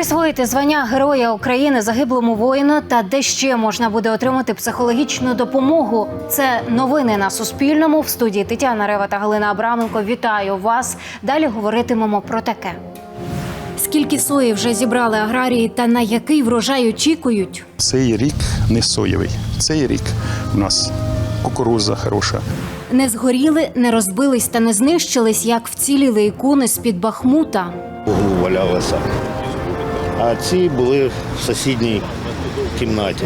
Присвоїти звання Героя України загиблому воїну та де ще можна буде отримати психологічну допомогу. Це новини на Суспільному. В студії Тетяна Рева та Галина Абраменко. Вітаю вас. Далі говоритимемо про таке. Скільки сої вже зібрали аграрії та на який врожай очікують? Цей рік не соєвий. Цей рік у нас кукуруза хороша. Не згоріли, не розбились та не знищились, як вціліли ікони з-під Бахмута. углу валялася. А ці були в сусідній кімнаті.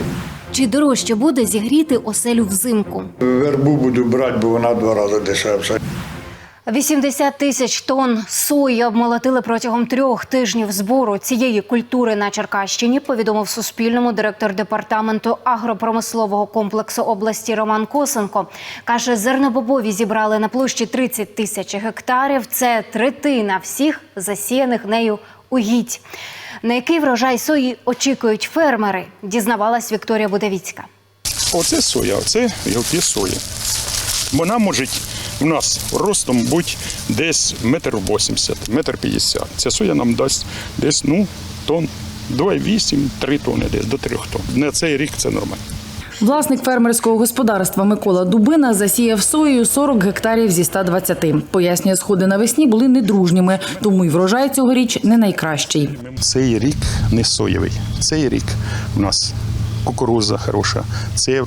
Чи дорожче буде зігріти оселю взимку? Вербу буду брати, бо вона два рази дешевша. 80 тисяч тонн сої обмолотили протягом трьох тижнів збору цієї культури на Черкащині. Повідомив Суспільному директор департаменту агропромислового комплексу області Роман Косенко. каже, зернобобові зібрали на площі 30 тисяч гектарів. Це третина всіх засіяних нею угідь. На який врожай сої очікують фермери? Дізнавалась Вікторія Будавіцька. Оце соя, оце гілки сої. Вона може у нас ростом бути десь метр вісімдесят, метр п'ятдесят. Ця соя нам дасть десь ну, тонн 2,8-3 тонни, десь до 3 тонн. На цей рік це нормально. Власник фермерського господарства Микола Дубина засіяв соєю 40 гектарів зі 120. Пояснює, сходи навесні були недружніми, тому й врожай цьогоріч не найкращий. Цей рік не соєвий. Цей рік у нас кукуруза хороша, цей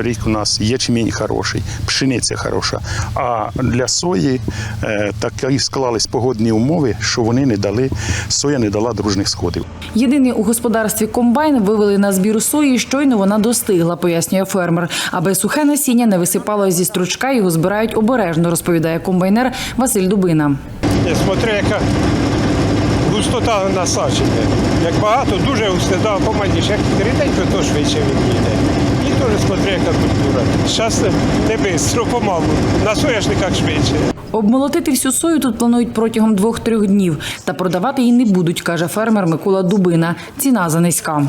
рік у нас ячмінь хороший, пшениця хороша. А для сої е, такі склались погодні умови, що вони не дали, соя не дала дружних сходів. Єдиний у господарстві комбайн вивели на збір сої, щойно вона достигла, пояснює фермер. Аби сухе насіння не висипало зі стручка, його збирають обережно, розповідає комбайнер Василь Дубина. Смотри, яка густота насадження. Як багато, дуже усідав да, поманіше. Як ріденько, то швидше він їде. І теж смотри, яка культура. Зараз не бистро, помалу. На соняшниках швидше. Обмолотити всю сою тут планують протягом двох-трьох днів, та продавати її не будуть, каже фермер Микола Дубина. Ціна занизька.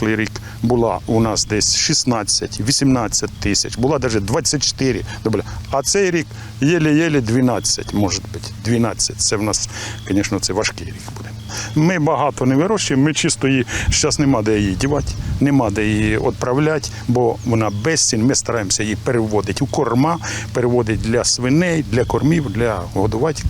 Минулий рік була у нас десь 16-18 тисяч, була навіть 24. Добре. А цей рік єлі-єлі 12, може бути. 12. Це в нас, звісно, це важкий рік буде. Ми багато не вирощуємо, ми чисто її, зараз нема де її дівати, нема де її відправляти, бо вона безцінь. Ми стараємося її переводити у корма, переводити для свиней, для кормів, для годувати.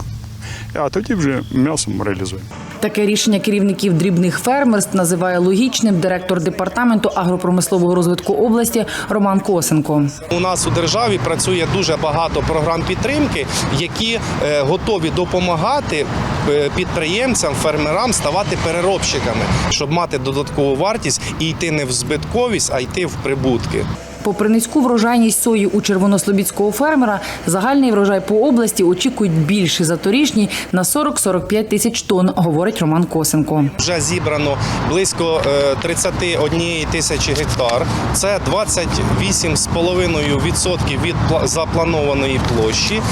А тоді вже м'ясом реалізуємо. Таке рішення керівників дрібних фермерств називає логічним директор департаменту агропромислового розвитку області Роман Косенко. У нас у державі працює дуже багато програм підтримки, які е, готові допомагати е, підприємцям, фермерам ставати переробщиками, щоб мати додаткову вартість і йти не в збитковість, а йти в прибутки. Попри низьку врожайність сої у червонослобідського фермера, загальний врожай по області очікують більше за торішній на 40-45 тисяч тонн, говорить Роман Косенко. Вже зібрано близько е, 31 тисячі гектар. Це 28,5% від пла- запланованої площі.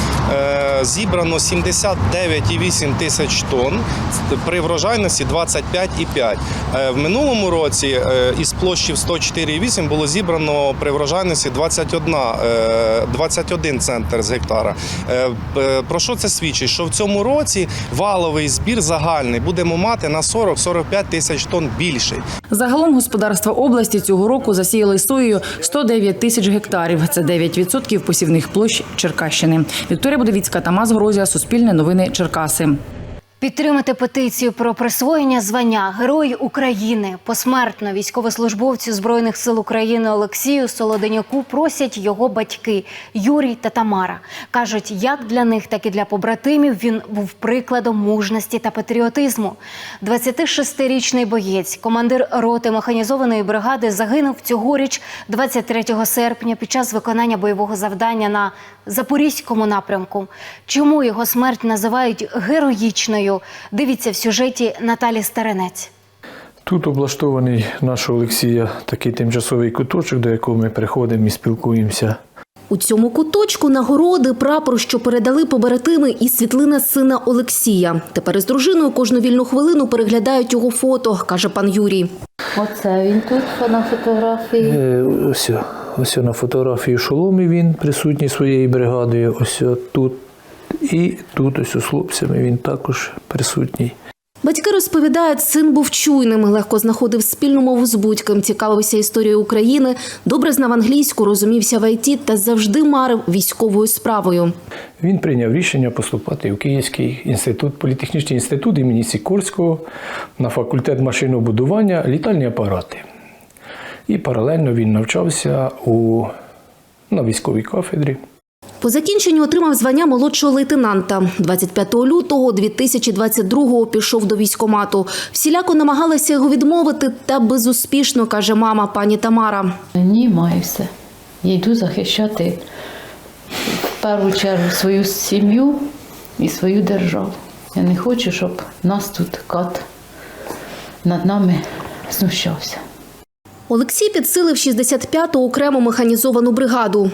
Е, Зібрано 79,8 тисяч тонн при врожайності 25,5. Е, В минулому році е, із площі в 104,8 було зібрано при врожайності 21, е, 21 центр з гектара. Е, е, Про що це свідчить? Що в цьому році валовий збір загальний будемо мати на 40-45 тисяч тонн більший. Загалом господарства області цього року засіяли соєю 109 тисяч гектарів. Це 9% посівних площ Черкащини. Вікторія Будовіцька, Тамас Грозія, Суспільне новини Черкаси. Підтримати петицію про присвоєння звання Герой України посмертно військовослужбовцю збройних сил України Олексію Солоденяку просять його батьки Юрій та Тамара. кажуть, як для них, так і для побратимів він був прикладом мужності та патріотизму. 26-річний боєць, командир роти механізованої бригади, загинув цьогоріч, 23 серпня, під час виконання бойового завдання на запорізькому напрямку. Чому його смерть називають героїчною? Дивіться в сюжеті Наталі Старенець. Тут облаштований наш Олексія такий тимчасовий куточок, до якого ми приходимо і спілкуємося. У цьому куточку нагороди, прапор, що передали побратими, і світлина сина Олексія. Тепер із дружиною кожну вільну хвилину переглядають його фото, каже пан Юрій. Оце він тут на фотографії. Е, Ось, ось на фотографії шоломі він присутній своєю бригадою. Ось тут і тут ось з хлопцями він також присутній. Батьки розповідають, син був чуйним, легко знаходив спільну мову з будь-ким, цікавився історією України, добре знав англійську, розумівся в ІТ та завжди марив військовою справою. Він прийняв рішення поступати в Київський інститут, політехнічний інститут імені Сікорського на факультет машинобудування, літальні апарати. І паралельно він навчався у, на військовій кафедрі. По закінченню отримав звання молодшого лейтенанта. 25 лютого 2022-го пішов до військомату. Всіляко намагалася його відмовити, та безуспішно, каже мама пані Тамара. Ні, маю все. Я йду захищати в першу чергу свою сім'ю і свою державу. Я не хочу, щоб нас тут кат над нами знущався. Олексій підсилив 65-ту окрему механізовану бригаду.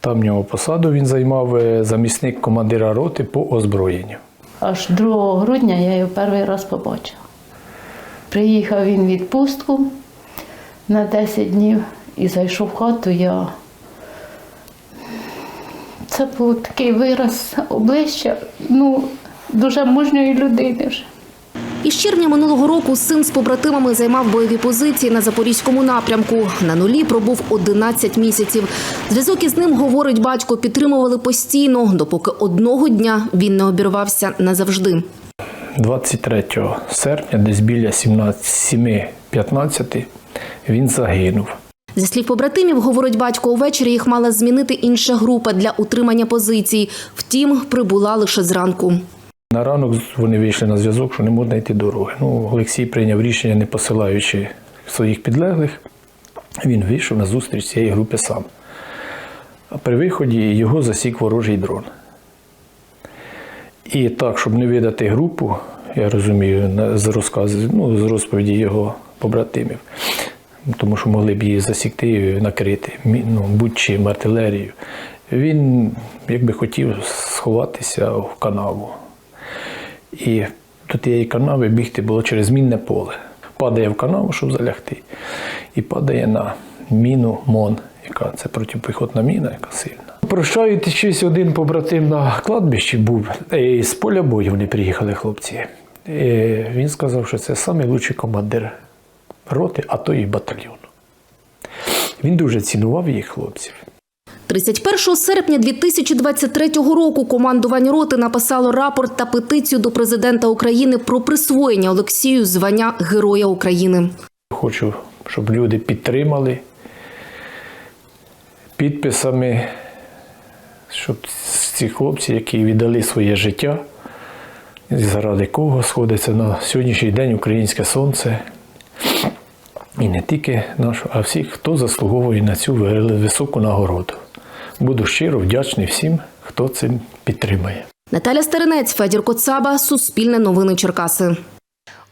Там в нього посаду він займав е, замісник командира роти по озброєнню. Аж 2 грудня я його перший раз побачила. Приїхав він в відпустку на 10 днів і зайшов в хату. Я... Це був такий вираз обличчя ну, дуже мужньої людини вже. Із червня минулого року син з побратимами займав бойові позиції на запорізькому напрямку. На нулі пробув 11 місяців. Зв'язок із ним, говорить батько, підтримували постійно, допоки одного дня він не обірвався назавжди. 23 серпня, десь біля 7.15, він загинув. Зі слів побратимів, говорить батько, увечері їх мала змінити інша група для утримання позицій. Втім, прибула лише зранку. На ранок вони вийшли на зв'язок, що не можна йти дороги. Ну, Олексій прийняв рішення, не посилаючи своїх підлеглих. Він вийшов на зустріч цієї групи сам. А при виході його засік ворожий дрон. І так, щоб не видати групу, я розумію, з розказу, ну, з розповіді його побратимів, тому що могли б її засікти і накрити, ну, будь-чим артилерією. Він якби хотів сховатися в канаву. І до тієї канави бігти було через мінне поле. Падає в канаву, щоб залягти, і падає на міну МОН, яка це протипіхотна міна, яка сильна. Прощаючись, один побратим на кладбищі був, е, з поля бою вони приїхали хлопці. Е, Він сказав, що це найкращий командир роти, а то і батальйону. Він дуже цінував їх хлопців. 31 серпня 2023 року командування роти написало рапорт та петицію до президента України про присвоєння Олексію звання Героя України. Хочу, щоб люди підтримали підписами, щоб ці хлопці, які віддали своє життя, заради кого сходиться на сьогоднішній день українське сонце. І не тільки нашу, а всіх, хто заслуговує на цю високу нагороду. Буду щиро вдячний всім, хто цим підтримає. Наталя Старинець, Федір Коцаба, Суспільне новини Черкаси.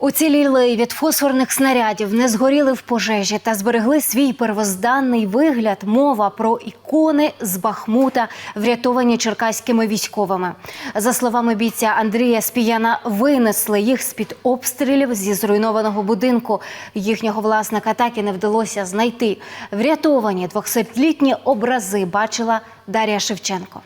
Уціліли від фосфорних снарядів, не згоріли в пожежі та зберегли свій первозданний вигляд. Мова про ікони з Бахмута, врятовані черкаськими військовими. За словами бійця Андрія Спіяна, винесли їх з під обстрілів зі зруйнованого будинку. Їхнього власника так і не вдалося знайти. Врятовані 200-літні образи бачила Дар'я Шевченко.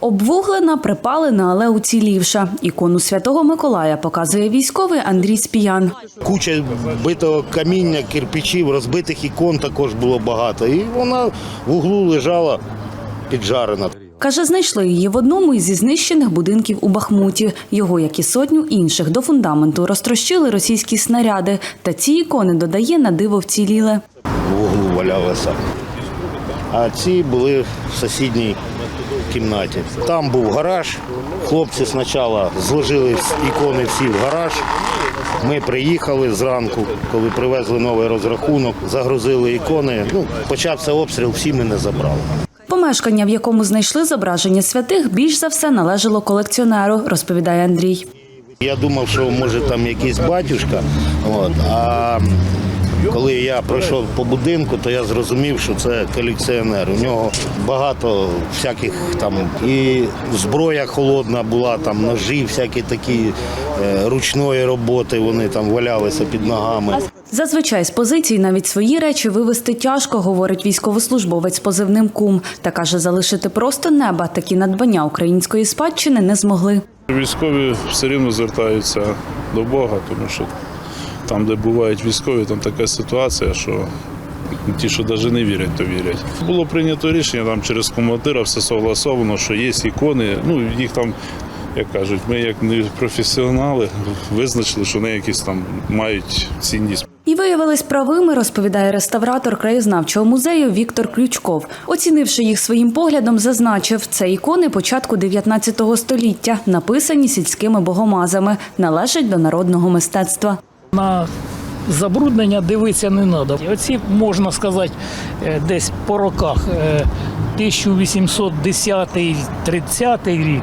Обвуглена, припалена, але уцілівша. Ікону святого Миколая показує військовий Андрій Спіян. Куча битого каміння, кирпичів, розбитих ікон також було багато. І вона в углу лежала піджарена. Каже, знайшли її в одному із знищених будинків у Бахмуті. Його, як і сотню інших, до фундаменту розтрощили російські снаряди. Та ці ікони, додає, на диво вціліли. В углу валялася. А ці були в сусідній кімнаті. Там був гараж. Хлопці спочатку зложили ікони всі в гараж. Ми приїхали зранку, коли привезли новий розрахунок, загрузили ікони. Ну, почався обстріл, всі мене забрали. Помешкання, в якому знайшли зображення святих, більш за все належало колекціонеру, розповідає Андрій. Я думав, що може там якийсь батюшка. От, а коли я пройшов по будинку, то я зрозумів, що це колекціонер. У нього багато всяких там і зброя холодна була, там ножі, всякі такі е, ручної роботи, вони там валялися під ногами. Зазвичай з позицій навіть свої речі вивезти тяжко, говорить військовослужбовець позивним кум. Та каже, залишити просто неба такі надбання української спадщини не змогли. Військові все рівно звертаються до Бога, тому що там, де бувають військові, там така ситуація, що ті, що навіть не вірять, то вірять. Було прийнято рішення там через командира, все согласовано, що є ікони. Ну, їх там, як кажуть, ми як не професіонали визначили, що вони якісь там мають цінність. І виявились правими, розповідає реставратор краєзнавчого музею Віктор Ключков. Оцінивши їх своїм поглядом, зазначив, це ікони початку 19 століття, написані сільськими богомазами, належать до народного мистецтва. На забруднення дивитися не треба. Оці, можна сказати, е, десь по роках е, 1810-30 рік.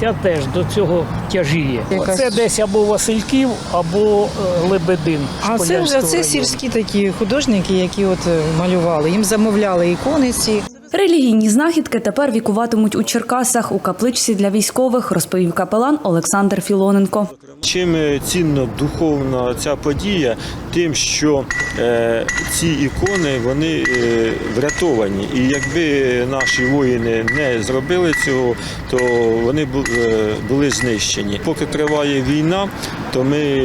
Ця теж до цього тяжіє. Це десь або Васильків, або е, Лебедин. А це вже це сільські такі художники, які от малювали. Їм замовляли ікони ці. Релігійні знахідки тепер вікуватимуть у Черкасах у капличці для військових, розповів капелан Олександр Філоненко. Чим е, цінна духовна ця подія, тим, що е, ці ікони вони е, врятовані. І якби наші воїни не зробили цього, то вони бу- були знищені. Поки триває війна, то ми,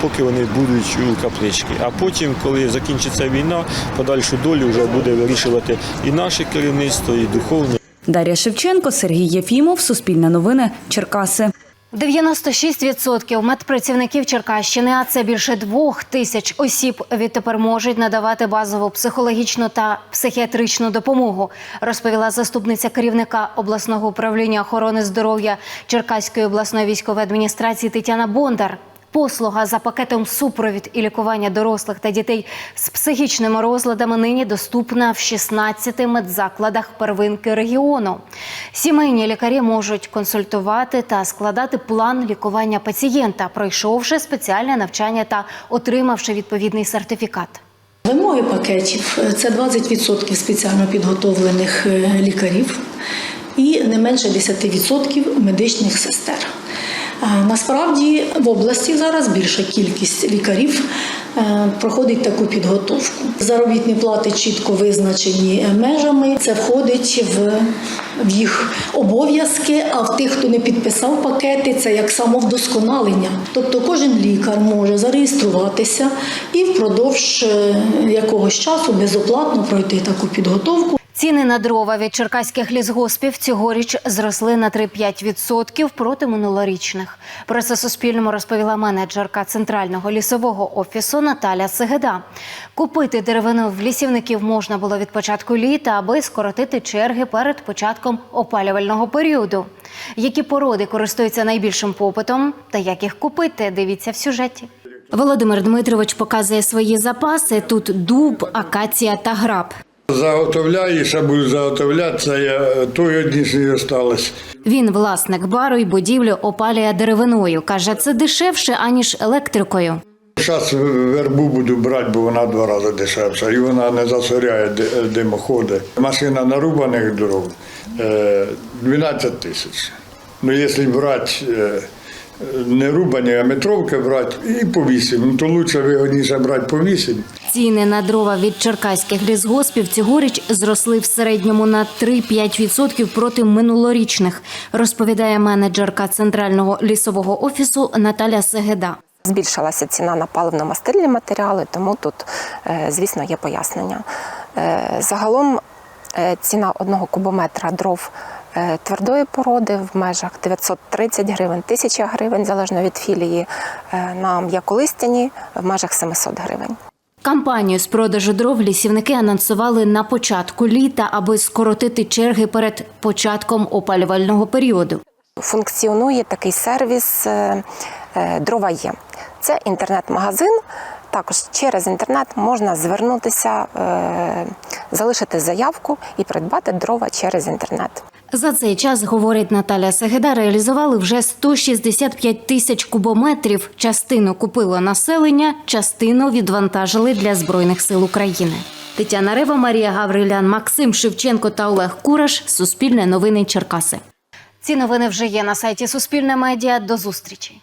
поки вони будуть у капличці. А потім, коли закінчиться війна, подальшу долю вже буде вирішувати і наше керівництво, і духовне. Дар'я Шевченко, Сергій Єфімов, Суспільне новини, Черкаси. 96% медпрацівників Черкащини, а це більше двох тисяч осіб, відтепер можуть надавати базову психологічну та психіатричну допомогу, розповіла заступниця керівника обласного управління охорони здоров'я Черкаської обласної військової адміністрації Тетяна Бондар. Послуга за пакетом супровід і лікування дорослих та дітей з психічними розладами нині доступна в 16 медзакладах первинки регіону. Сімейні лікарі можуть консультувати та складати план лікування пацієнта, пройшовши спеціальне навчання та отримавши відповідний сертифікат. Вимоги пакетів це 20% спеціально підготовлених е, лікарів і не менше 10% медичних сестер. Насправді в області зараз більша кількість лікарів е, проходить таку підготовку. Заробітні плати чітко визначені межами. Це входить в, в їх обов'язки. А в тих, хто не підписав пакети, це як самовдосконалення. Тобто кожен лікар може зареєструватися і впродовж е, якогось часу безоплатно пройти таку підготовку. Ціни на дрова від черкаських лісгоспів цьогоріч зросли на 3-5% проти минулорічних. Про це Суспільному розповіла менеджерка центрального лісового офісу Наталя Сегеда. Купити деревину в лісівників можна було від початку літа, аби скоротити черги перед початком опалювального періоду. Які породи користуються найбільшим попитом та як їх купити? Дивіться в сюжеті. Володимир Дмитрович показує свої запаси. Тут дуб, акація та граб. Заготовляю, ще буду заготовляти, це я той одні що й осталось. Він власник бару і будівлю опалює деревиною. Каже, це дешевше аніж електрикою. Зараз вербу буду брати, бо вона два рази дешевша, і вона не засоряє димоходи. Машина нарубаних дров е, 12 тисяч. Ну, якщо брати е, не рубані, а метровки брати, і по 8, ну то краще вигодніше брати по 8. Ціни на дрова від черкаських лісгоспів цьогоріч зросли в середньому на 3-5% проти минулорічних, розповідає менеджерка центрального лісового офісу Наталя Сегеда. Збільшилася ціна на паливно-мастильні матеріали, тому тут, е, звісно, є пояснення. Е, Загалом е, ціна одного кубометра дров твердої породи в межах 930 гривень, 1000 гривень, залежно від філії, е, на м'яколистяні в межах 700 гривень. Кампанію з продажу дров лісівники анонсували на початку літа, аби скоротити черги перед початком опалювального періоду. Функціонує такий сервіс е, е, Дрова є. Це інтернет-магазин. Також через інтернет можна звернутися, е, залишити заявку і придбати дрова через інтернет. За цей час, говорить Наталя Сегеда, реалізували вже 165 тисяч кубометрів. Частину купило населення, частину відвантажили для Збройних сил України. Тетяна Рева, Марія Гаврилян, Максим Шевченко та Олег Кураш. Суспільне новини Черкаси. Ці новини вже є на сайті Суспільне медіа. До зустрічі.